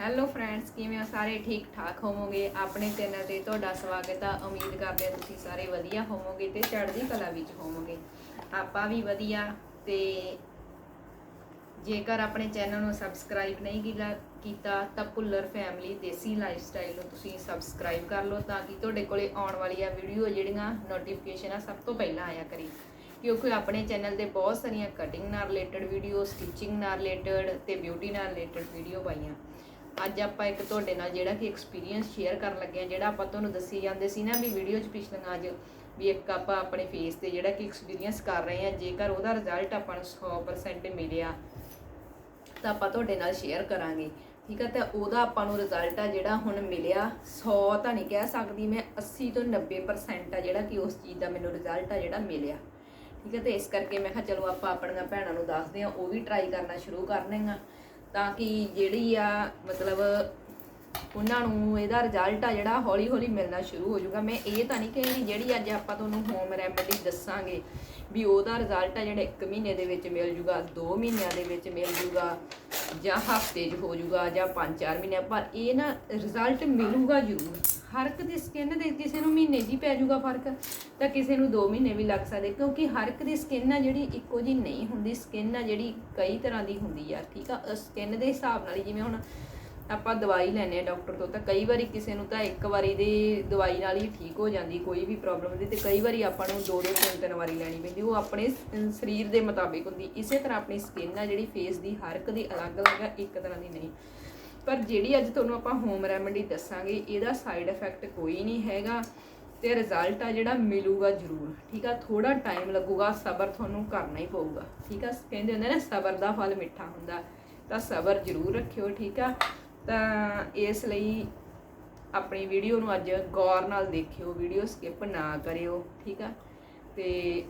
Hello friends ਕਿਵੇਂ ਹੋ? ਸਾਰੇ ਠੀਕ ਠਾਕ ਹੋਵੋਗੇ? ਆਪਣੇ ਚੈਨਲ ਤੇ ਤੁਹਾਡਾ ਸਵਾਗਤ ਆ। ਉਮੀਦ ਕਰਦੇ ਹਾਂ ਤੁਸੀਂ ਸਾਰੇ ਵਧੀਆ ਹੋਵੋਗੇ ਤੇ ਚੜ੍ਹਦੀ ਕਲਾ ਵਿੱਚ ਹੋਵੋਗੇ। ਆਪਾਂ ਵੀ ਵਧੀਆ ਤੇ ਜੇਕਰ ਆਪਣੇ ਚੈਨਲ ਨੂੰ ਸਬਸਕ੍ਰਾਈਬ ਨਹੀਂ ਕੀਤਾ ਕੀਤਾ, ਤਾਂ Bhullar family desi life style ਨੂੰ ਤੁਸੀਂ ਸਬਸਕ੍ਰਾਈਬ ਕਰ ਲਓ ਤਾਂ ਕਿ ਤੁਹਾਡੇ ਕੋਲੇ ਆਉਣ ਵਾਲੀਆਂ ਵੀਡੀਓ ਜਿਹੜੀਆਂ ਨੋਟੀਫਿਕੇਸ਼ਨ ਆ, ਸਭ ਤੋਂ ਪਹਿਲਾਂ ਆਇਆ ਕਰੇ। ਕਿਉਂਕਿ ਆਪਣੇ ਚੈਨਲ ਤੇ ਬਹੁਤ ਸਾਰੀਆਂ ਕਟਿੰਗ ਨਾਲ ਰਿਲੇਟਡ ਵੀਡੀਓ ਸਟਿਚਿੰਗ ਨਾਲ ਰਿਲੇਟਡ ਤੇ ਬਿਊਟੀ ਨਾਲ ਰਿਲੇਟਡ ਵੀਡੀਓ ਪਾਈਆਂ। ਅੱਜ ਆਪਾਂ ਇੱਕ ਤੁਹਾਡੇ ਨਾਲ ਜਿਹੜਾ ਕਿ ਐਕਸਪੀਰੀਅੰਸ ਸ਼ੇਅਰ ਕਰਨ ਲੱਗੇ ਆ ਜਿਹੜਾ ਆਪਾਂ ਤੁਹਾਨੂੰ ਦੱਸੀ ਜਾਂਦੇ ਸੀ ਨਾ ਵੀ ਵੀਡੀਓ 'ਚ ਪਿਛਲੀਆਂ ਅੱਜ ਵੀ ਇੱਕ ਆਪਾਂ ਆਪਣੇ ਫੇਸ ਤੇ ਜਿਹੜਾ ਕਿ ਐਕਸਪੀਰੀਅੰਸ ਕਰ ਰਹੇ ਆ ਜੇਕਰ ਉਹਦਾ ਰਿਜ਼ਲਟ ਆਪਾਂ ਨੂੰ 100% ਮਿਲਿਆ, ਤਾਂ ਆਪਾਂ ਤੁਹਾਡੇ ਨਾਲ ਸ਼ੇਅਰ ਕਰਾਂਗੇ। ਠੀਕ ਹੈ ਤਾਂ ਉਹਦਾ ਆਪਾਂ ਨੂੰ ਰਿਜ਼ਲਟ ਆ ਜਿਹੜਾ ਹੁਣ ਮਿਲਿਆ 100 ਤਾਂ ਨਹੀਂ ਕਹਿ ਸਕਦੀ ਮੈਂ 80 ਤੋਂ 90% ਆ ਜਿਹੜਾ ਕਿ ਉਸ ਚੀਜ਼ ਦਾ ਮੈਨੂੰ ਰਿਜ਼ਲਟ ਆ ਜਿਹੜਾ ਮਿਲਿਆ। ਠੀਕ ਹੈ ਤੇ ਇਸ ਕਰਕੇ ਮੈਂ ਕਿਹਾ ਚਲੋ ਆਪਾਂ ਆਪਣੀਆਂ ਭੈਣਾਂ ਨੂੰ ਦੱਸਦੇ ਆ ਉਹ ਵੀ ਟਰਾਈ ਕਰਨਾ ਸ਼ੁਰੂ ਕਰਨਗੀਆਂ ਤਾਂ ਕਿ ਜਿਹੜੀ ਆ ਮਤਲਬ ਉਹਨਾਂ ਨੂੰ ਇਹਦਾ ਰਿਜ਼ਲਟ ਆ ਜਿਹੜਾ ਹੌਲੀ ਹੌਲੀ ਮਿਲਣਾ ਸ਼ੁਰੂ ਹੋ ਜਾਊਗਾ। ਮੈਂ ਇਹ ਤਾਂ ਨਹੀਂ ਕਹਿੰਦੀ ਜਿਹੜੀ ਅੱਜ ਆਪਾਂ ਤੁਹਾਨੂੰ ਹੋਮ ਰੈਮੇਡੀ ਦੱਸਾਂਗੇ ਵੀ ਉਹਦਾ ਰਿਜ਼ਲਟ ਆ ਜਿਹੜਾ 1 ਮਹੀਨੇ ਦੇ ਵਿੱਚ ਮਿਲ ਜੂਗਾ 2 ਮਹੀਨਿਆਂ ਦੇ ਵਿੱਚ ਮਿਲ ਜੂਗਾ ਜਾਂ ਹਫ਼ਤੇ 'ਚ ਹੋ ਜੂਗਾ ਜਾਂ 5-4 ਮਹੀਨੇ ਪਰ ਇਹ ਨਾ ਰਿਜ਼ਲਟ ਮਿਲੂਗਾ ਜ਼ਰੂਰ। ਹਰ ਇੱਕ ਦੀ ਸਕਿਨ ਦੇ ਕਿਸੇ ਨੂੰ ਮਹੀਨੇ ਦੀ ਪੈ ਜੂਗਾ ਫ਼ਰਕ, ਤਾਂ ਕਿਸੇ ਨੂੰ 2 ਮਹੀਨੇ ਵੀ ਲੱਗ ਸਕਦੇ, ਕਿਉਂਕਿ ਹਰ ਇੱਕ ਦੀ ਸਕਿਨ ਆ ਜਿਹੜੀ ਇੱਕੋ ਜੀ ਨਹੀਂ ਹੁੰਦੀ। ਸਕਿਨ ਆ ਜਿਹੜੀ ਕਈ ਤਰ੍ਹਾਂ ਦੀ ਹੁੰਦੀ ਆ, ਠੀਕ ਆ? ਸਕਿਨ ਦੇ ਹਿਸਾਬ ਨਾਲ ਹੀ ਜਿਵੇਂ ਹੁਣ ਆਪਾਂ ਦਵਾਈ ਲੈਨੇ ਆ ਡਾਕਟਰ ਤੋਂ, ਤਾਂ ਕਈ ਵਾਰੀ ਕਿਸੇ ਨੂੰ ਤਾਂ ਇੱਕ ਵਾਰੀ ਦੀ ਦਵਾਈ ਨਾਲ ਹੀ ਠੀਕ ਹੋ ਜਾਂਦੀ, ਕੋਈ ਵੀ ਪ੍ਰੋਬਲਮ ਦੀ ਤੇ ਕਈ ਵਾਰੀ ਆਪਾਂ ਨੂੰ ਦੋ ਦੋ, ਤਿੰਨ ਤਿੰਨ ਵਾਰੀ ਲੈਣੀ ਪੈਂਦੀ, ਉਹ ਆਪਣੇ ਸਰੀਰ ਦੇ ਮੁਤਾਬਿਕ ਹੁੰਦੀ। ਇਸੇ ਤਰ੍ਹਾਂ ਆਪਣੀ ਸਕਿਨ ਆ ਜਿਹੜੀ ਫੇਸ ਦੀ, ਹਰ ਇੱਕ ਦੀ ਅਲੱਗ-ਅਲੱਗ ਆ, ਇੱਕ ਤਰ੍ਹਾਂ ਦੀ ਨਹੀਂ। ਪਰ ਜਿਹੜੀ ਅੱਜ ਤੁਹਾਨੂੰ ਆਪਾਂ ਹੋਮ ਰੈਮਡੀ ਦੱਸਾਂਗੇ, ਇਹਦਾ ਸਾਈਡ ਇਫੈਕਟ ਕੋਈ ਨਹੀਂ ਹੈਗਾ, ਤੇ ਰਿਜ਼ਲਟ ਆ ਜਿਹੜਾ ਮਿਲੂਗਾ ਜ਼ਰੂਰ। ਠੀਕ ਆ ਥੋੜਾ ਟਾਈਮ ਲੱਗੂਗਾ, ਸਬਰ ਤੁਹਾਨੂੰ ਕਰਨਾ ਹੀ ਪਊਗਾ। ਠੀਕ ਆ, ਕਹਿੰਦੇ ਹੁੰਦੇ ਨੇ, ਸਬਰ ਦਾ ਫਲ ਮਿੱਠਾ ਹੁੰਦਾ, ਤਾਂ ਸਬਰ ਜ਼ਰੂਰ ਰੱਖਿਓ, ਠੀਕ ਆ। ਤਾਂ ਇਸ ਲਈ ਆਪਣੀ ਵੀਡੀਓ ਨੂੰ ਅੱਜ ਗੌਰ ਨਾਲ ਦੇਖਿਓ ਵੀਡੀਓ ਸਕਿਪ ਨਾ ਕਰਿਓ, ਠੀਕ ਆ? ਤੇ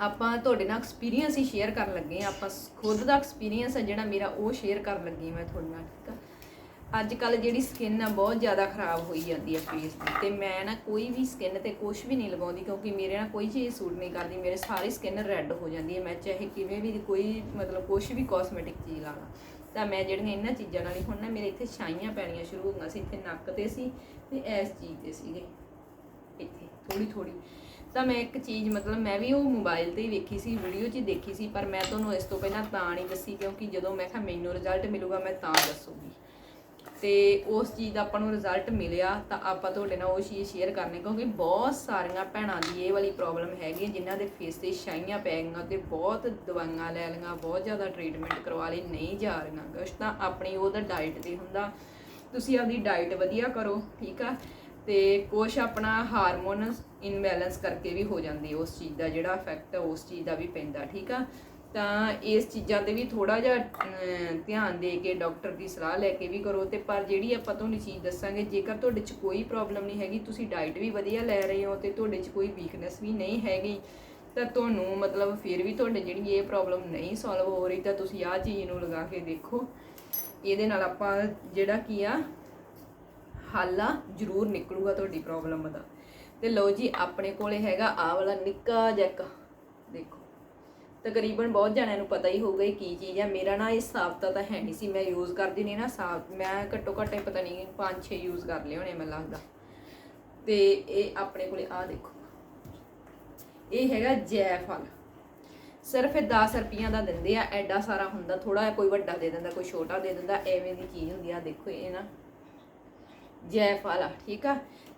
ਆਪਾਂ ਤੁਹਾਡੇ ਨਾਲ ਐਕਸਪੀਰੀਅੰਸ ਹੀ ਸ਼ੇਅਰ ਕਰਨ ਲੱਗੇ ਆ ਆਪਾਂ ਖੁਦ ਦਾ ਐਕਸਪੀਰੀਅੰਸ ਆ ਜਿਹੜਾ ਮੇਰਾ, ਉਹ ਸ਼ੇਅਰ ਕਰਨ ਲੱਗੀ ਮੈਂ ਤੁਹਾਡੇ ਨਾਲ, ਠੀਕ ਆ? ਅੱਜ ਕੱਲ ਜਿਹੜੀ ਸਕਿਨ ਆ ਬਹੁਤ ਜ਼ਿਆਦਾ ਖਰਾਬ ਹੋਈ ਜਾਂਦੀ ਹੈ ਫੇਸ ਦੀ। ਤੇ ਮੈਂ ਨਾ ਕੋਈ ਵੀ ਸਕਿਨ ਤੇ ਕੁਝ ਵੀ ਨਹੀਂ ਲਗਾਉਂਦੀ ਕਿਉਂਕਿ ਮੇਰੇ ਨਾਲ ਕੋਈ ਚੀਜ਼ ਸੂਟ ਨਹੀਂ ਕਰਦੀ। ਮੇਰੇ ਸਾਰੀ ਸਕਿਨ ਰੈੱਡ ਹੋ ਜਾਂਦੀ ਹੈ ਮੈਂ ਚਾਹੇ ਕਿਵੇਂ ਵੀ ਕੋਈ ਮਤਲਬ ਕੁਝ ਵੀ ਕਾਸਮੈਟਿਕ ਚੀਜ਼ ਲਾ ਲਾਂ। ਤਾਂ ਮੈਂ ਜਿਹੜੀਆਂ ਇਹਨਾਂ ਚੀਜ਼ਾਂ ਨਾਲ ਹੀ, ਹੁਣ ਨਾ ਮੇਰੇ ਇੱਥੇ ਛਾਈਆਂ ਪੈਣੀਆਂ ਸ਼ੁਰੂ ਹੋ ਗਈਆਂ ਸੀ, ਇੱਥੇ ਨੱਕ ਤੇ ਸੀ ਤੇ ਇਸ ਚੀਜ਼ ਤੇ ਸੀਗੇ। ਇੱਥੇ ਥੋੜੀ ਥੋੜੀ ਤਾਂ ਮੈਂ ਇੱਕ ਚੀਜ਼, ਮਤਲਬ ਮੈਂ ਵੀ ਉਹ ਮੋਬਾਈਲ ਤੇ ਹੀ ਵੇਖੀ ਸੀ ਵੀਡੀਓ 'ਚ ਹੀ ਦੇਖੀ ਸੀ, ਪਰ ਮੈਂ ਤੁਹਾਨੂੰ ਇਸ ਤੋਂ ਪਹਿਲਾਂ ਤਾਂ ਨਹੀਂ ਦੱਸੀ, ਕਿਉਂਕਿ ਜਦੋਂ ਮੈਂ ਕਿਹਾ ਮੈਨੂੰ ਰਿਜ਼ਲਟ ਮਿਲੂਗਾ, ਮੈਂ ਤਾਂ ਦੱਸੂਗੀ। ਤੇ ਉਸ ਚੀਜ਼ ਦਾ ਆਪਾਂ ਨੂੰ ਰਿਜ਼ਲਟ ਮਿਲਿਆ, ਤਾਂ ਆਪਾਂ ਤੁਹਾਡੇ ਨਾਲ ਉਹ ਚੀਜ਼ ਸ਼ੇਅਰ ਕਰਨੀ, ਕਿਉਂਕਿ ਬਹੁਤ ਸਾਰੀਆਂ ਭੈਣਾਂ ਦੀ ਇਹ ਵਾਲੀ ਪ੍ਰੋਬਲਮ ਹੈਗੀ ਜਿਨ੍ਹਾਂ ਦੇ ਫੇਸ ਤੇ ਛਾਈਆਂ ਪੈ ਗਈਆਂ ਤੇ ਬਹੁਤ ਦਵਾਈਆਂ ਲੈ ਲਈਆਂ, ਬਹੁਤ ਜ਼ਿਆਦਾ ਟ੍ਰੀਟਮੈਂਟ ਕਰਵਾ ਲਈ, ਨਹੀਂ ਜਾ ਰਹੀਆਂ ਕੁਛ, ਤਾਂ ਆਪਣੀ ਉਹਦਾ ਡਾਈਟ ਤੇ ਹੁੰਦਾ। ਤੁਸੀਂ ਆਪਦੀ ਡਾਈਟ ਵਧੀਆ ਕਰੋ, ਠੀਕ ਆ? ਤੇ ਕੁਛ ਆਪਣਾ ਹਾਰਮੋਨ ਇਨਬੈਲੈਂਸ ਕਰਕੇ ਵੀ ਹੋ ਜਾਂਦੀ ਉਸ ਚੀਜ਼ ਦਾ, ਜਿਹੜਾ ਇਫੈਕਟ ਹੈ ਉਸ ਚੀਜ਼ ਦਾ ਵੀ ਪੈਂਦਾ, ਠੀਕ ਆ? ਤਾਂ ਇਸ ਚੀਜ਼ਾਂ ਤੇ ਵੀ ਥੋੜਾ ਜਿਹਾ ਧਿਆਨ ਦੇ ਕੇ ਡਾਕਟਰ ਦੀ ਸਲਾਹ ਲੈ ਕੇ ਵੀ ਕਰੋ ਤੇ ਪਰ ਜਿਹੜੀ ਆਪਾਂ ਤੁਹਾਨੂੰ ਚੀਜ਼ ਦੱਸਾਂਗੇ, ਜੇਕਰ ਤੁਹਾਡੇ 'ਚ ਕੋਈ ਪ੍ਰੋਬਲਮ ਨਹੀਂ ਹੈਗੀ, ਤੁਸੀਂ ਡਾਈਟ ਵੀ ਵਧੀਆ ਲੈ ਰਹੇ ਹੋ ਤੇ ਤੁਹਾਡੇ 'ਚ ਕੋਈ ਵੀਕਨੈਸ ਵੀ ਨਹੀਂ ਹੈਗੀ, ਤਾਂ ਤੁਹਾਨੂੰ ਮਤਲਬ ਫਿਰ ਵੀ ਤੁਹਾਡੇ ਜਿਹੜੀ ਇਹ ਪ੍ਰੋਬਲਮ ਨਹੀਂ ਸੋਲਵ ਹੋ ਰਹੀ, ਤਾਂ ਤੁਸੀਂ ਆਹ ਚੀਜ਼ ਨੂੰ ਲਗਾ ਕੇ ਦੇਖੋ। ਇਹਦੇ ਨਾਲ ਆਪਾਂ ਜਿਹੜਾ ਕੀ ਆ, ਹੱਲ ਆ, ਜ਼ਰੂਰ ਨਿਕਲੂਗਾ ਤੁਹਾਡੀ ਪ੍ਰੋਬਲਮ ਦਾ। ਤੇ ਲਓ ਜੀ, ਆਪਣੇ ਕੋਲੇ ਹੈਗਾ ਆਹ ਵਾਲਾ ਨਿੱਕਾ ਜਿਹਾ ਦੇਖੋ। ਤਕਰੀਬਨ ਬਹੁਤ ਜਣਿਆਂ ਨੂੰ ਪਤਾ ਹੀ ਹੋਊਗਾ ਇਹ ਕੀ ਚੀਜ਼ ਹੈ। ਮੇਰਾ ਨਾ ਇਹ ਸਾਫਤਾ ਤਾਂ ਹੈ ਨਹੀਂ ਸੀ। ਮੈਂ ਯੂਜ਼ ਕਰਦੀ ਨਹੀਂ ਨਾ ਸਾਫ਼ ਮੈਂ ਘੱਟੋ ਘੱਟ ਪਤਾ ਨਹੀਂ 5-6 ਯੂਜ਼ ਕਰ ਲਏ ਹੋਣੇ ਮੈਨੂੰ ਲੱਗਦਾ। ਤੇ ਇਹ ਆਪਣੇ ਕੋਲੇ ਆ ਦੇਖੋ। ਇਹ ਹੈਗਾ ਜੈਫਲ ਸਿਰਫ ਇਹ 10 ਰੁਪਈਆ ਦਾ ਦਿੰਦੇ ਆ। ਐਡਾ ਸਾਰਾ ਹੁੰਦਾ ਥੋੜਾ ਜਿਹਾ ਕੋਈ ਵੱਡਾ ਦੇ ਦਿੰਦਾ, ਕੋਈ ਛੋਟਾ ਦੇ ਦਿੰਦਾ। ਐਵੇਂ ਦੀ ਚੀਜ਼ ਹੁੰਦੀ ਆ। ਦੇਖੋ ਇਹ ਨਾ ਜੈਫਲ ਆ ਠੀਕ ਆ?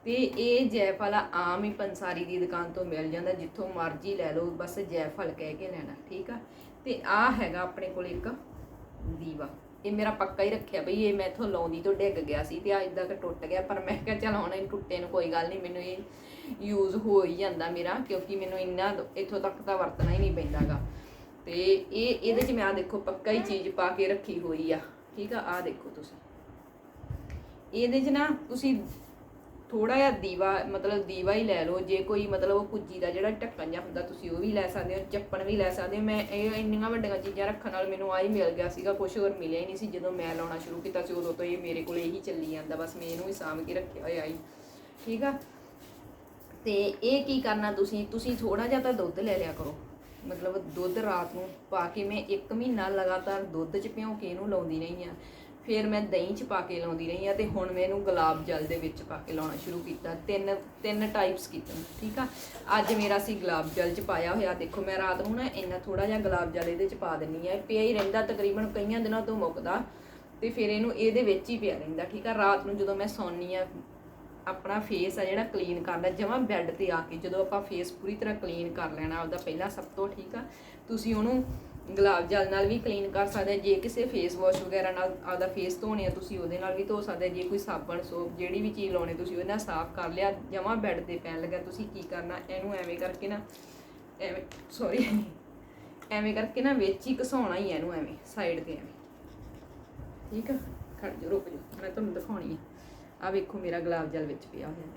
ਤੇ ਇਹ ਜੈਫਲ ਆਮ ਹੀ ਪੰਸਾਰੀ ਦੀ ਦੁਕਾਨ ਤੋਂ ਮਿਲ ਜਾਂਦਾ, ਜਿੱਥੋਂ ਮਰਜ਼ੀ ਲੈ ਲਓ, ਬਸ ਜੈਫਲ ਕਹਿ ਕੇ ਲੈਣਾ, ਠੀਕ ਆ? ਤੇ ਆ ਹੈਗਾ ਆਪਣੇ ਕੋਲ ਇੱਕ ਦੀਵਾ। ਇਹ ਮੇਰਾ ਪੱਕਾ ਹੀ ਰੱਖਿਆ ਬਈ, ਇਹ ਮੈਂ ਇਥੋਂ ਲਾਉਂਦੀ ਤੋਂ ਡਿੱਗ ਗਿਆ ਸੀ ਤੇ ਅੱਜ ਤੱਕ ਟੁੱਟ ਗਿਆ, ਪਰ ਮੈਂ ਕਿਹਾ ਚਲ ਹੁਣ ਇਹ ਟੁੱਟੇ ਨੂੰ ਕੋਈ ਗੱਲ ਨਹੀਂ ਮੈਨੂੰ ਇਹ ਯੂਜ਼ ਹੋ ਹੀ ਜਾਂਦਾ ਮੇਰਾ, ਕਿਉਂਕਿ ਮੈਨੂੰ ਇੰਨਾ ਇਥੋਂ ਤੱਕ ਤਾਂ ਵਰਤਣਾ ਹੀ ਨਹੀਂ ਪੈਂਦਾਗਾ। ਤੇ ਇਹ, ਇਹਦੇ 'ਚ ਮੈਂ ਆ ਦੇਖੋ, ਪੱਕਾ ਹੀ ਚੀਜ਼ ਪਾ ਕੇ ਰੱਖੀ ਹੋਈ ਆ, ਠੀਕ ਆ? ਆ ਦੇਖੋ ਤੁਸੀਂ। ਇਹਦੇ 'ਚ ਨਾ ਤੁਸੀਂ ਥੋੜਾ ਜਿਹਾ ਦੀਵਾ, ਮਤਲਬ ਦੀਵਾ ਹੀ ਲੈ ਲਓ, ਜੇ ਕੋਈ ਮਤਲਬ ਉਹ ਕੁੱਜੀ ਦਾ ਜਿਹੜਾ ਢੱਕਣ ਜਿਹਾ ਹੁੰਦਾ, ਤੁਸੀਂ ਉਹ ਵੀ ਲੈ ਸਕਦੇ ਹੋ, ਚੱਪਣ ਵੀ ਲੈ ਸਕਦੇ ਹੋ। ਮੈਂ ਇਹ ਇੰਨੀਆਂ ਵੱਡੀਆਂ ਚੀਜ਼ਾਂ ਰੱਖਣ ਨਾਲ ਮੈਨੂੰ ਆਹ ਹੀ ਮਿਲ ਗਿਆ ਸੀਗਾ ਕੁਝ ਹੋਰ ਮਿਲਿਆ ਹੀ ਨਹੀਂ ਸੀ, ਜਦੋਂ ਮੈਂ ਲਾਉਣਾ ਸ਼ੁਰੂ ਕੀਤਾ ਸੀ, ਉਦੋਂ ਤੋਂ ਇਹ ਮੇਰੇ ਕੋਲ ਇਹੀ ਚੱਲੀ ਜਾਂਦਾ, ਬਸ ਮੈਂ ਇਹਨੂੰ ਹੀ ਸਾਂਭ ਕੇ ਰੱਖਿਆ ਹੋਇਆ ਹੀ ਠੀਕ ਆ? ਤੇ ਇਹ ਕੀ ਕਰਨਾ ਤੁਸੀਂ? ਤੁਸੀਂ ਥੋੜਾ ਜਿਹਾ ਤਾਂ ਦੁੱਧ ਲੈ ਲਿਆ ਕਰੋ। ਮਤਲਬ ਦੁੱਧ ਰਾਤ ਨੂੰ ਪਾ ਕੇ ਮੈਂ 1 ਮਹੀਨਾ ਲਗਾਤਾਰ ਦੁੱਧ ਚ ਭਿਉਂ ਕੇ ਇਹਨੂੰ ਲਾਉਂਦੀ ਰਹੀ ਆ ਫਿਰ ਮੈਂ ਦਹੀਂ ਚ ਪਾ ਕੇ ਲਾਉਂਦੀ ਰਹੀ ਆ ਤੇ ਹੁਣ ਮੈਂ ਇਹਨੂੰ ਗੁਲਾਬ ਜਲ ਦੇ ਵਿੱਚ ਪਾ ਕੇ ਲਾਉਣਾ ਸ਼ੁਰੂ ਕੀਤਾ। ਤਿੰਨ ਤਿੰਨ ਟਾਈਪਸ ਕੀਤੇ ਠੀਕ ਆ? ਅੱਜ ਮੇਰਾ ਸੀ ਗੁਲਾਬ ਜਲ ਚ ਪਾਇਆ ਹੋਇਆ। ਦੇਖੋ, ਮੈਂ ਰਾਤ ਨੂੰ ਨਾ ਇੰਨਾ ਥੋੜਾ ਜਿਹਾ ਗੁਲਾਬ ਜਲ ਇਹਦੇ ਚ ਪਾ ਦਿੰਨੀ ਆ ਪਿਆ ਹੀ ਰਹਿੰਦਾ ਤਕਰੀਬਨ ਕਈਆਂ ਦਿਨਾਂ ਤੋਂ ਮੁੱਕਦਾ ਤੇ ਫਿਰ ਇਹਨੂੰ ਇਹਦੇ ਵਿੱਚ ਹੀ ਪਿਆ ਰਹਿੰਦਾ, ਠੀਕ ਆ? ਰਾਤ ਨੂੰ ਜਦੋਂ ਮੈਂ ਸੌਂਦੀ ਆ ਆਪਣਾ ਫੇਸ ਆ ਜਿਹੜਾ ਕਲੀਨ ਕਰਦਾ ਜਮਾਂ ਬੈੱਡ ਤੇ ਆ ਕੇ ਜਦੋਂ ਆਪਾਂ ਫੇਸ ਪੂਰੀ ਤਰ੍ਹਾਂ ਕਲੀਨ ਕਰ ਲੈਣਾ ਆਪਦਾ ਪਹਿਲਾਂ ਸਭ ਤੋਂ, ਠੀਕ ਆ? ਤੁਸੀਂ ਉਹਨੂੰ ਗੁਲਾਬ ਜਲ ਨਾਲ ਵੀ ਕਲੀਨ ਕਰ ਸਕਦੇ ਜੇ ਕਿਸੇ ਫੇਸ ਵਾਸ਼ ਵਗੈਰਾ ਨਾਲ ਆਪਦਾ ਫੇਸ ਧੋਣੇ ਆ, ਤੁਸੀਂ ਉਹਦੇ ਨਾਲ ਵੀ ਧੋ ਸਕਦੇ ਜੇ ਕੋਈ ਸਾਬਣ ਸੋਪ ਜਿਹੜੀ ਵੀ ਚੀਜ਼ ਲਾਉਣੇ, ਤੁਸੀਂ ਉਹਦੇ ਨਾਲ ਸਾਫ਼ ਕਰ ਲਿਆ, ਜਮਾਂ ਬੈੱਡ ਤੇ ਪੈਣ ਲੱਗਾ, ਤੁਸੀਂ ਕੀ ਕਰਨਾ? ਇਹਨੂੰ ਐਵੇਂ ਕਰਕੇ ਨਾ, ਐਵੇਂ ਸੌਰੀ ਐਵੇਂ ਕਰਕੇ ਨਾ ਵਿੱਚ ਹੀ ਘਸਾਉਣਾ ਹੀ ਇਹਨੂੰ ਐਵੇਂ ਸਾਈਡ ਤੇ ਐਵੇਂ। ਠੀਕ ਆ? ਖੜ ਜਾ ਰੁਕ ਜਾ ਮੈਂ ਤੁਹਾਨੂੰ ਦਿਖਾਉਣੀ ਆ। ਆ ਵੇਖੋ ਮੇਰਾ ਗੁਲਾਬ ਜਲ ਵਿੱਚ ਪਿਆ ਹੋਇਆ।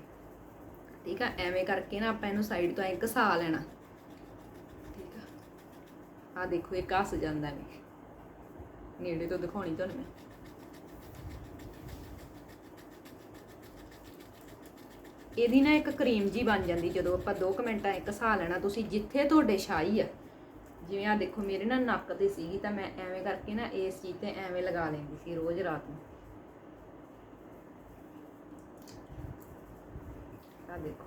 ਠੀਕ ਆ? ਐਵੇਂ ਕਰਕੇ ਨਾ ਆਪਾਂ ਇਹਨੂੰ ਸਾਈਡ ਤੋਂ ਐਂ ਘਸਾ ਲੈਣਾ। ਆ ਦੇਖੋ, ਇਹ ਘਸ ਜਾਂਦਾ ਹੈ ਨੇੜੇ ਤੋਂ ਦਿਖਾਉਣੀ ਤੁਹਾਨੂੰ ਮੈਂ। ਇਹਦੀ ਨਾ ਇੱਕ ਕਰੀਮ ਜੀ ਬਣ ਜਾਂਦੀ, ਜਦੋਂ ਆਪਾਂ 2 ਮਿੰਟਾਂ ਇੱਕ ਘਸਾ ਲੈਣਾ, ਤੁਸੀਂ ਜਿੱਥੇ ਤੁਹਾਡੇ ਛਾਈ ਆ, ਜਿਵੇਂ ਆ ਦੇਖੋ, ਮੇਰੇ ਨਾ ਨੱਕ ਤੇ ਸੀਗੀ, ਤਾਂ ਮੈਂ ਐਵੇਂ ਕਰਕੇ ਨਾ ਇਸ ਚੀਜ਼ ਤੇ ਐਵੇਂ ਲਗਾ ਲੈਂਦੀ ਸੀ ਰੋਜ਼ ਰਾਤ ਨੂੰ। ਆ ਦੇਖੋ।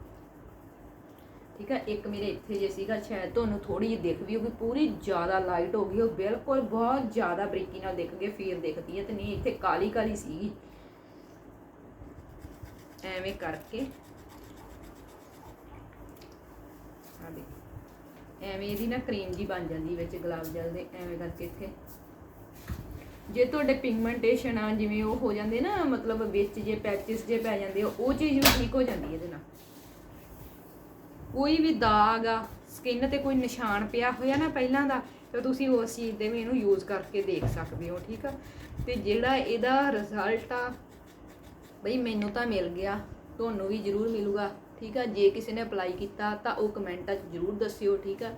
ਠੀਕ ਹੈ ਇੱਕ ਮੇਰੇ ਇੱਥੇ ਜੇ ਸੀਗਾ, ਸ਼ਾਇਦ ਤੁਹਾਨੂੰ ਥੋੜੀ ਜਿਹੀ ਦਿਖ ਵੀ ਹੋਊਗੀ, ਪੂਰੀ ਜ਼ਿਆਦਾ ਲਾਈਟ ਹੋ ਗਈ, ਉਹ ਬਿਲਕੁਲ ਬਹੁਤ ਜ਼ਿਆਦਾ ਬਰੀਕੀ ਨਾਲ ਦਿਖ ਗਏ ਫੇਰ ਦਿਖਦੀ ਹੈ ਤੇ ਨਹੀਂ, ਇੱਥੇ ਕਾਲੀ ਕਾਲੀ ਸੀਗੀ। ਐਵੇਂ ਕਰਕੇ। ਆ ਦੇਖੋ, ਐਵੇਂ ਇਹਦੀ ਨਾ ਕਰੀਮ ਜੀ ਬਣ ਜਾਂਦੀ ਵਿੱਚ, ਗੁਲਾਬ ਜਲ ਦੇ, ਐਵੇਂ ਕਰਕੇ ਇੱਥੇ। ਜੇ ਤੁਹਾਡੇ ਪਿਗਮੈਂਟੇਸ਼ਨ ਆ, ਜਿਵੇਂ ਉਹ ਹੋ ਜਾਂਦੇ ਨਾ, ਮਤਲਬ ਵਿੱਚ ਜੇ ਪੈਚਸ ਜੇ ਪੈ ਜਾਂਦੇ ਆ, ਉਹ ਚੀਜ਼ ਵੀ ਠੀਕ ਹੋ ਜਾਂਦੀ ਇਹਦੇ ਨਾਲ। ਕੋਈ ਵੀ ਦਾਗ ਆ ਸਕਿਨ ਤੇ ਕੋਈ ਨਿਸ਼ਾਨ ਪਿਆ ਹੋਇਆ ਨਾ ਪਹਿਲਾਂ ਦਾ, ਤਾਂ ਤੁਸੀਂ ਉਸ ਚੀਜ਼ ਦੇ ਵੀ ਇਹਨੂੰ ਯੂਜ਼ ਕਰਕੇ ਦੇਖ ਸਕਦੇ ਹੋ, ਠੀਕ ਆ? ਤੇ ਜਿਹੜਾ ਇਹਦਾ ਰਿਜ਼ਲਟ ਆ, ਬਈ ਮੈਨੂੰ ਤਾਂ ਮਿਲ ਗਿਆ, ਤੁਹਾਨੂੰ ਵੀ ਜ਼ਰੂਰ ਮਿਲੂਗਾ, ਠੀਕ ਆ? ਜੇ ਕਿਸੇ ਨੇ ਅਪਲਾਈ ਕੀਤਾ ਤਾਂ ਉਹ ਕਮੈਂਟਾਂ 'ਚ ਜ਼ਰੂਰ ਦੱਸਿਓ, ਠੀਕ ਆ?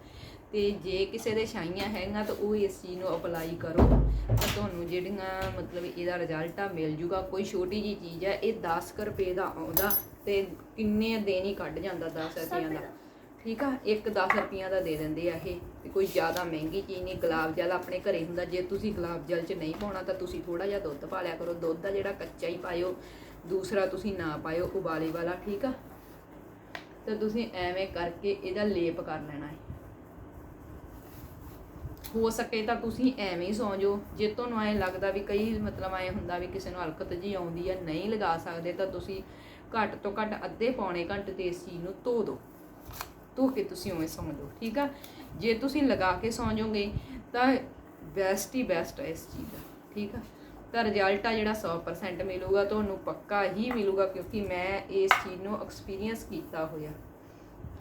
ਤੇ ਜੇ ਕਿਸੇ ਦੇ ਛਾਈਆਂ ਹੈਗੀਆਂ ਤਾਂ ਉਹ ਇਸ ਚੀਜ਼ ਨੂੰ ਅਪਲਾਈ ਕਰੋ। ਤਾਂ ਤੁਹਾਨੂੰ ਜਿਹੜੀਆਂ ਮਤਲਬ ਇਹਦਾ ਰਿਜ਼ਲਟ ਆ ਮਿਲ ਜੂਗਾ। ਕੋਈ ਛੋਟੀ ਜੀ ਚੀਜ਼ ਆ ਇਹ 10 ਕੁ ਰੁਪਏ ਦਾ ਆਉਂਦਾ ਤੇ ਕਿੰਨੇ ਦਿਨ ਹੀ ਕੱਢ ਜਾਂਦਾ 10 ਰੁਪਈਆਂ ਦਾ। ਠੀਕ ਆ? ਇੱਕ 10 ਰੁਪਈਆਂ ਦਾ ਦੇ ਦਿੰਦੇ ਆ ਇਹ। ਤੇ ਕੋਈ ਜ਼ਿਆਦਾ ਮਹਿੰਗੀ ਚੀਜ਼ ਨਹੀਂ। ਗੁਲਾਬ ਜਲ ਆਪਣੇ ਘਰੇ ਹੁੰਦਾ। ਜੇ ਤੁਸੀਂ ਗੁਲਾਬ ਜਲ 'ਚ ਨਹੀਂ ਪਾਉਣਾ ਤਾਂ ਤੁਸੀਂ ਥੋੜਾ ਜਿਹਾ ਦੁੱਧ ਪਾ ਲਿਆ ਕਰੋ। ਦੁੱਧ ਦਾ ਜਿਹੜਾ ਕੱਚਾ ਹੀ ਪਾਇਓ। ਦੂਸਰਾ ਤੁਸੀਂ ਨਾ ਪਾਇਓ। ਉਬਾਲੇ ਵਾਲਾ। ਠੀਕ ਆ? ਤਾਂ ਤੁਸੀਂ ਐਵੇਂ ਕਰਕੇ ਇਹਦਾ ਲੇਪ ਕਰ ਲੈਣਾ ਹੈ। ਹੋ ਸਕੇ ਤਾਂ ਤੁਸੀਂ ਐਵੇਂ ਹੀ ਸੌਂ ਜਾਓ। ਜੇ ਤੁਹਾਨੂੰ ਐਂ ਲੱਗਦਾ ਵੀ ਕਈ ਮਤਲਬ ਐਂ ਹੁੰਦਾ ਵੀ ਕਿਸੇ ਨੂੰ ਹਲਕਤ ਜੀ ਆਉਂਦੀ ਹੈ ਨਹੀਂ ਲਗਾ ਸਕਦੇ, ਤਾਂ ਤੁਸੀਂ ਘੱਟ ਤੋਂ ਘੱਟ ਅੱਧੇ ਪੌਣੇ ਘੰਟੇ ਤੇ ਇਸ ਚੀਜ਼ ਨੂੰ ਧੋ ਦਿਓ ਧੋ ਕੇ ਤੁਸੀਂ ਉਵੇਂ ਸੌਂ ਜਾਓ, ਠੀਕ ਆ? ਜੇ ਤੁਸੀਂ ਲਗਾ ਕੇ ਸੌਂ ਜਾਓਗੇ, ਤਾਂ ਬੈਸਟ ਹੀ ਬੈਸਟ ਹੈ ਇਸ ਚੀਜ਼ ਦਾ, ਠੀਕ ਆ? ਤਾਂ ਰਿਜ਼ਲਟ ਆ ਜਿਹੜਾ 100% ਮਿਲੂਗਾ, ਤੁਹਾਨੂੰ ਪੱਕਾ ਹੀ ਮਿਲੂਗਾ, ਕਿਉਂਕਿ ਮੈਂ ਇਸ ਚੀਜ਼ ਨੂੰ ਐਕਸਪੀਰੀਅੰਸ ਕੀਤਾ ਹੋਇਆ।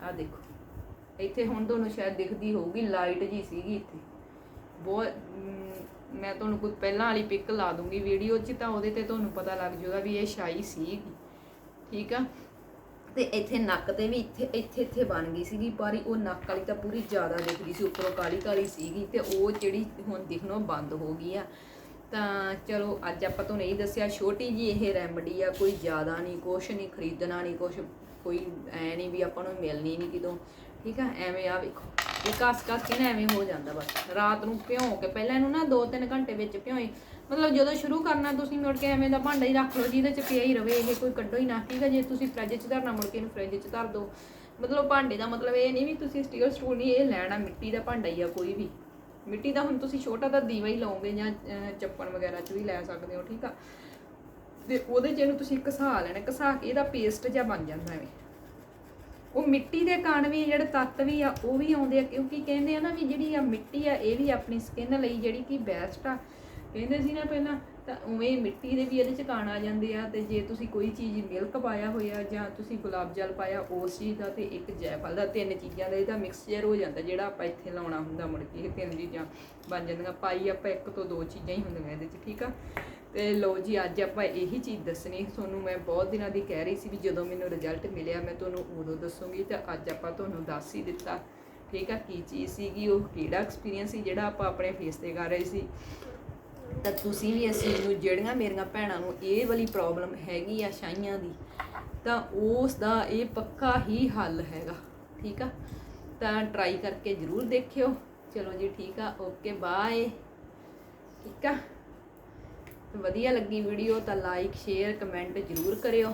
ਆ ਦੇਖੋ, ਇੱਥੇ ਹੁਣ ਤੁਹਾਨੂੰ ਸ਼ਾਇਦ ਦਿਖਦੀ ਹੋਊਗੀ ਲਾਈਟ ਜੀ ਸੀਗੀ ਇੱਥੇ। ਬਹੁਤ ਮੈਂ ਤੁਹਾਨੂੰ ਕੋਈ ਪਹਿਲਾਂ ਵਾਲੀ ਪਿਕ ਲਾ ਦੂੰਗੀ ਵੀਡੀਓ 'ਚ, ਤਾਂ ਉਹਦੇ ਤੇ ਤੁਹਾਨੂੰ ਪਤਾ ਲੱਗ ਜਾਊਗਾ ਵੀ ਇਹ ਸ਼ਾਈ ਸੀਗੀ। ਠੀਕ ਆ? ਤੇ ਇੱਥੇ ਨੱਕ ਤੇ ਵੀ ਇੱਥੇ ਇੱਥੇ ਇੱਥੇ ਬਣ ਗਈ ਸੀਗੀ, ਪਰ ਉਹ ਨੱਕ ਵਾਲੀ ਤਾਂ ਪੂਰੀ ਜ਼ਿਆਦਾ ਦਿਖਦੀ ਸੀ, ਉੱਪਰੋਂ ਕਾਲੀ ਕਾਲੀ ਸੀਗੀ ਤੇ ਉਹ ਜਿਹੜੀ ਹੁਣ ਦਿਖਣੋਂ ਬੰਦ ਹੋ ਗਈ ਆ। ਤਾਂ ਚਲੋ, ਅੱਜ ਆਪਾਂ ਤੁਹਾਨੂੰ ਇਹ ਦੱਸਿਆ, ਛੋਟੀ ਜੀ ਇਹ ਰੈਮਡੀ ਆ, ਕੋਈ ਜ਼ਿਆਦਾ ਨਹੀਂ, ਕੁਛ ਨਹੀਂ, ਖਰੀਦਣਾ ਨਹੀਂ, ਕੁਛ ਕੋਈ ਐ ਨਹੀਂ ਵੀ ਆਪਾਂ ਨੂੰ ਮਿਲਣੀ ਨਹੀਂ ਕਿਦੋਂ ਠੀਕ ਆ? ਐਵੇਂ ਆ ਵੇਖੋ। ਇਹ ਕਸ ਕਸ ਕੇ ਨਾ ਐਵੇਂ ਹੋ ਜਾਂਦਾ ਬਸ। ਰਾਤ ਨੂੰ ਭਿਉਂ ਕੇ, ਪਹਿਲਾਂ ਇਹਨੂੰ ਨਾ 2-3 ਘੰਟੇ ਵਿੱਚ ਭਿਉਈ ਮਤਲਬ ਜਦੋਂ ਸ਼ੁਰੂ ਕਰਨਾ ਤੁਸੀਂ ਮੁੜ ਕੇ ਐਵੇਂ ਦਾ ਭਾਂਡਾ ਹੀ ਰੱਖ ਲਓ, ਜਿਹਦੇ ਚ ਪਿਆ ਹੀ ਰਵੇ, ਇਹ ਕੋਈ ਕੱਢੋ ਹੀ ਨਾ। ਠੀਕ ਹੈ ਜੇ ਤੁਸੀਂ ਫ੍ਰਿਜ 'ਚ ਧਰਨਾ, ਮੁੜ ਕੇ ਇਹਨੂੰ ਫ੍ਰਿਜ 'ਚ ਧਰ ਦਿਓ ਮਤਲਬ ਭਾਂਡੇ ਦਾ ਮਤਲਬ ਇਹ ਨਹੀਂ ਵੀ ਤੁਸੀਂ ਸਟੀਲ ਸਟੂਲ ਨਹੀਂ, ਇਹ ਲੈਣਾ ਮਿੱਟੀ ਦਾ ਭਾਂਡਾ ਹੀ ਆ ਕੋਈ ਵੀ। ਮਿੱਟੀ ਦਾ ਹੁਣ ਤੁਸੀਂ ਛੋਟਾ ਤਾਂ ਦੀਵਾ ਹੀ ਲਓਗੇ ਜਾਂ ਚੱਪਣ ਵਗੈਰਾ 'ਚ ਵੀ ਲੈ ਸਕਦੇ ਹੋ, ਠੀਕ ਆ? ਤੇ ਉਹਦੇ 'ਚ ਇਹਨੂੰ ਤੁਸੀਂ ਘਸਾ ਲੈਣਾ, ਘਸਾ ਕੇ ਇਹਦਾ ਪੇਸਟ ਜਿਹਾ ਬਣ ਜਾਂਦਾ ਐਵੇਂ। ਉਹ ਮਿੱਟੀ ਦੇ ਕਣ ਵੀ ਜਿਹੜੇ ਤੱਤ ਵੀ ਆ, ਉਹ ਵੀ ਆਉਂਦੇ ਆ, ਕਿਉਂਕਿ ਕਹਿੰਦੇ ਆ ਨਾ ਵੀ ਜਿਹੜੀ ਆ ਮਿੱਟੀ ਆ, ਇਹ ਵੀ ਆਪਣੀ ਸਕਿਨ ਲਈ ਜਿਹੜੀ ਕਿ ਬੈਸਟ ਆ। ਕਹਿੰਦੇ ਸੀ ਨਾ ਪਹਿਲਾਂ ਤਾਂ ਉਵੇਂ ਮਿੱਟੀ ਦੇ ਵੀ ਇਹਦੇ ਚ ਕਣ ਆ ਜਾਂਦੇ ਆ ਤੇ ਜੇ ਤੁਸੀਂ ਕੋਈ ਚੀਜ਼ ਮਿਲਕ ਪਾਇਆ ਹੋਇਆ ਜਾਂ ਤੁਸੀਂ ਗੁਲਾਬ ਜਲ ਪਾਇਆ ਉਸ ਚੀਜ਼ ਦਾ ਤੇ ਇੱਕ ਜੈਫਲ ਦਾ ਤਿੰਨ ਚੀਜ਼ਾਂ ਦਾ ਇਹਦਾ ਮਿਕਸਚਰ ਹੋ ਜਾਂਦਾ ਜਿਹੜਾ ਆਪਾਂ ਇੱਥੇ ਲਾਉਣਾ ਹੁੰਦਾ ਮੁੜ ਕੇ ਇਹ ਤਿੰਨ ਚੀਜ਼ਾਂ ਬਣ ਜਾਂਦੀਆਂ। ਪਾਈ ਆਪਾਂ ਇੱਕ ਤੋਂ ਦੋ ਚੀਜ਼ਾਂ ਹੀ ਹੁੰਦੀਆਂ ਇਹਦੇ ਚ, ਠੀਕ ਆ? ਤੇ ਲੋ ਜੀ, ਅੱਜ ਆਪਾਂ ਇਹੀ ਚੀਜ਼ ਦੱਸਣੀ। ਤੁਹਾਨੂੰ ਮੈਂ ਬਹੁਤ ਦਿਨਾਂ ਦੀ ਕਹਿ ਰਹੀ ਸੀ ਵੀ ਜਦੋਂ ਮੈਨੂੰ ਰਿਜ਼ਲਟ ਮਿਲਿਆ, ਮੈਂ ਤੁਹਾਨੂੰ ਉਦੋਂ ਦੱਸੂਗੀ ਤੇ ਅੱਜ ਆਪਾਂ ਤੁਹਾਨੂੰ ਦੱਸ ਹੀ ਦਿੱਤਾ, ਠੀਕ ਆ? ਕੀ ਚੀਜ਼ ਸੀਗੀ, ਉਹ ਕਿਹੜਾ ਐਕਸਪੀਰੀਅੰਸ ਸੀ ਜਿਹੜਾ ਆਪਾਂ ਆਪਣੇ ਫੇਸ ਤੇ ਕਰ ਰਹੇ ਸੀ? ਤਾਂ ਤੁਸੀਂ ਵੀ ਇਸ ਚੀਜ਼ ਨੂੰ, ਜਿਹੜੀਆਂ ਮੇਰੀਆਂ ਭੈਣਾਂ ਨੂੰ ਇਹ ਵਾਲੀ ਪ੍ਰੋਬਲਮ ਹੈਗੀ ਆ ਛਾਈਆਂ ਦੀ, ਤਾਂ ਉਸ ਦਾ ਇਹ ਪੱਕਾ ਹੀ ਹੱਲ ਹੈਗਾ, ਠੀਕ ਆ? ਤਾਂ ਟਰਾਈ ਕਰਕੇ ਜ਼ਰੂਰ ਦੇਖਿਓ। ਚਲੋ ਜੀ, ਠੀਕ ਆ ਓਕੇ ਬਾਏ ਠੀਕ ਆ? ਵਧੀਆ ਲੱਗੀ ਵੀਡੀਓ ਤਾਂ ਲਾਈਕ ਸ਼ੇਅਰ ਕਮੈਂਟ ਜ਼ਰੂਰ ਕਰਿਓ।